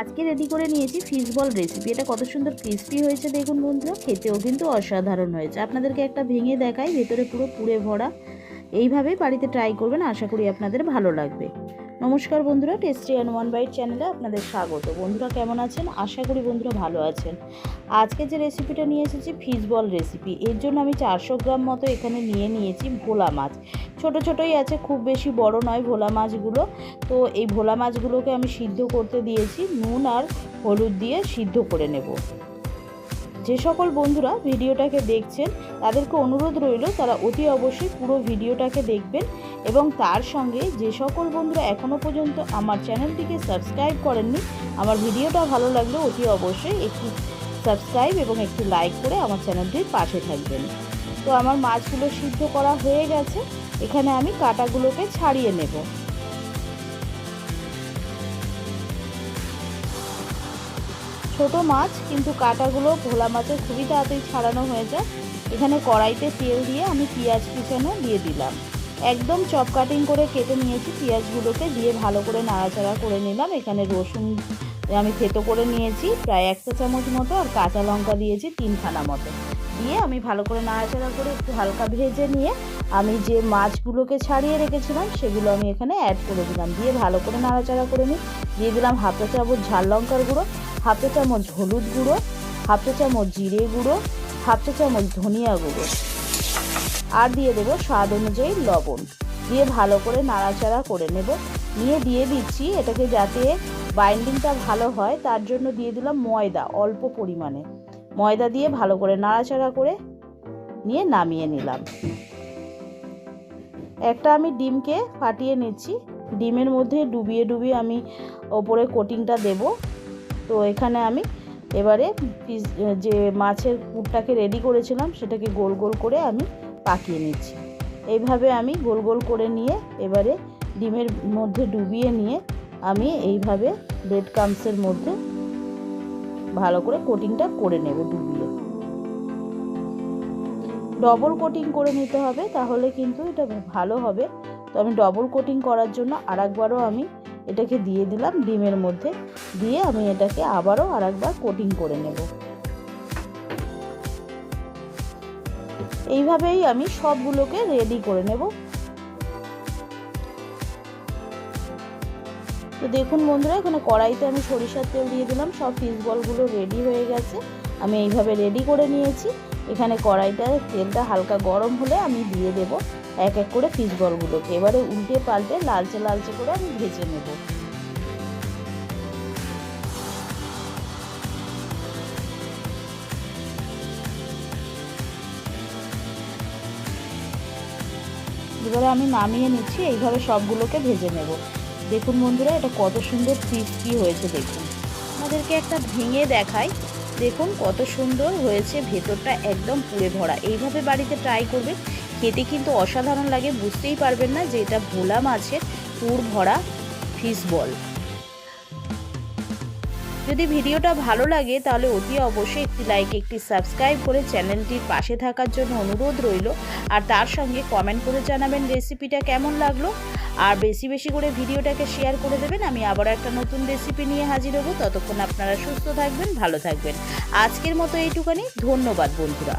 আজকে রেডি করে নিয়েছি ফিশ বল রেসিপি এটা কত সুন্দর ক্রিস্পি হয়েছে দেখুন বন্ধুরা, খেতেও কিন্তু অসাধারণ হয়েছে। আপনাদেরকে একটা ভেঙে দেখাই, ভেতরে পুরো পুড়ে ভরা। এইভাবে বাড়িতে ট্রাই করবেন, আশা করি আপনাদের ভালো লাগবে। নমস্কার বন্ধুরা টেস্টি অ্যান্ড ওয়ান বাইট চ্যানেলে আপনাদের স্বাগত। বন্ধুরা কেমন আছেন? আশা করি বন্ধুরা ভালো আছেন। আজকে যে রেসিপিটা নিয়ে এসেছি ফিশ বল রেসিপি এর জন্য আমি চারশো গ্রাম মতো এখানে নিয়ে নিয়েছি ভোলা মাছ। ছোট ছোটই আছে, খুব বেশি বড় নয় ভোলা মাছগুলো। তো এই ভোলা মাছগুলোকে আমি সিদ্ধ করতে দিয়েছি, নুন আর হলুদ দিয়ে সিদ্ধ করে নেব। যে সকল বন্ধুরা ভিডিওটাকে দেখছেন, তাদেরকে অনুরোধ রইল, তারা অতি অবশ্যই পুরো ভিডিওটাকে দেখবেন এবং তার সঙ্গে যে সকল বন্ধুরা এখনও পর্যন্ত আমার চ্যানেলটিকে সাবস্ক্রাইব করেননি, আমার ভিডিওটা ভালো লাগলে অতি অবশ্যই একটি সাবস্ক্রাইব এবং একটি লাইক করে আমার চ্যানেলটির পাশে থাকবেন। তো আমার মাছগুলো সিদ্ধ করা হয়ে গেছে। এখানে আমি কাটাগুলোকে ছাড়িয়ে নেব। ছোট মাছ, কিন্তু কাটাগুলো ভোলা মাছের খুবই তাড়াতাড়ি ছাড়ানো হয়ে যায়। এখানে কড়াইতে তেল দিয়ে আমি পেঁয়াজ পিছনে দিয়ে দিলাম। একদম চপ কাটিং করে কেটে নিয়েছি। পেঁয়াজগুলোকে দিয়ে ভালো করে নাড়াচাড়া করে নিলাম। এখানে রসুন আমি থেতো করে নিয়েছি, প্রায় একটা চামচ মতো, আর কাঁচা লঙ্কা দিয়েছি তিনখানা মতো। দিয়ে আমি ভালো করে নাড়াচাড়া করে একটু হালকা ভেজে নিয়ে আমি যে মাছগুলোকে ছাড়িয়ে রেখেছিলাম, সেগুলো আমি এখানে অ্যাড করে দিলাম। দিয়ে ভালো করে নাড়াচাড়া করে নিই। দিয়ে দিলাম হাফটা চামচ ঝাল লঙ্কার গুঁড়ো হাফটা চামচ হলুদ গুঁড়ো হাফটা চামচ জিরে গুঁড়ো হাফটা চামচ ধনিয়া গুঁড়ো। আর দিয়ে দেবো স্বাদ অনুযায়ী লবণ। দিয়ে ভালো করে নাড়াচাড়া করে নেব। নিয়ে দিয়ে দিচ্ছি এটাকে যাতে বাইন্ডিংটা ভালো হয়, তার জন্য দিয়ে দিলাম ময়দা অল্প পরিমাণে। ময়দা দিয়ে ভালো করে নাড়াচাড়া করে নিয়ে নামিয়ে নিলাম। একটা আমি ডিমকে ফাটিয়ে নিচ্ছি। ডিমের মধ্যে ডুবিয়ে ডুবিয়ে আমি ওপরে কোটিংটা দেব। তো এখানে আমি এবারে পিস, যে মাছের পুরটাকে রেডি করেছিলাম, সেটাকে গোল গোল করে আমি পাকিয়ে নিচ্ছি। এইভাবে আমি গোল গোল করে নিয়ে এবারে ডিমের মধ্যে ডুবিয়ে নিয়ে আমি এইভাবে ব্রেড কামসের মধ্যে ভালো করে কোটিংটা করে নেব ডুবিয়ে। ডবল কোটিং করে নিতে হবে, তাহলে কিন্তু এটা ভালো হবে। তো আমি ডবল কোটিং করার জন্য আরেকবারও আমি এটাকে দিয়ে দিলাম ডিমের মধ্যে, দিয়ে আমি এটাকে আবারও আরেকবার কোটিং করে নেব। এইভাবেই আমি সবগুলোকে রেডি করে নেব। তো দেখুন বন্ধুরা, এখানে কড়াইতে আমি সরিষার তেল দিয়ে দিলাম। সব পিস বলগুলো রেডি হয়ে গেছে। আমি এইভাবে রেডি করে নিয়েছি। এখানে কড়াইটা, তেলটা হালকা গরম হলে আমি দিয়ে দেব এক এক করে পিস বলগুলোকে। এবারে উল্টে পাল্টে লালচে লালচে করে আমি ভেজে নেব। এবারে আমি নামিয়ে নিচ্ছি। এইভাবে সবগুলোকে ভেজে নেব। দেখুন বন্ধুরা, এটা কত সুন্দর ক্রিস্পি হয়েছে দেখুন। আমাদেরকে একটা ভেঙে দেখাই। দেখুন কত সুন্দর হয়েছে, ভেতরটা একদম পুড়ে ভরা। এইভাবে বাড়িতে ট্রাই করবে খেতে কিন্তু অসাধারণ লাগে। বুঝতেই পারবেন না যে এটা ভোলা মাছের পুর ভরা ফিশ বল যদি ভিডিওটা ভালো লাগে, তাহলে অতি অবশ্যই একটি লাইক একটি সাবস্ক্রাইব করে চ্যানেলটির পাশে থাকার জন্য অনুরোধ রইল। আর তার সঙ্গে কমেন্ট করে জানাবেন রেসিপিটা কেমন লাগল। আর বেশি বেশি করে ভিডিওটাকে শেয়ার করে দেবেন। আমি আবার একটা নতুন রেসিপি নিয়ে হাজির হব। ততক্ষণ আপনারা সুস্থ থাকবেন, ভালো থাকবেন। আজকের মতো এইটুকানি ধন্যবাদ বন্ধুরা।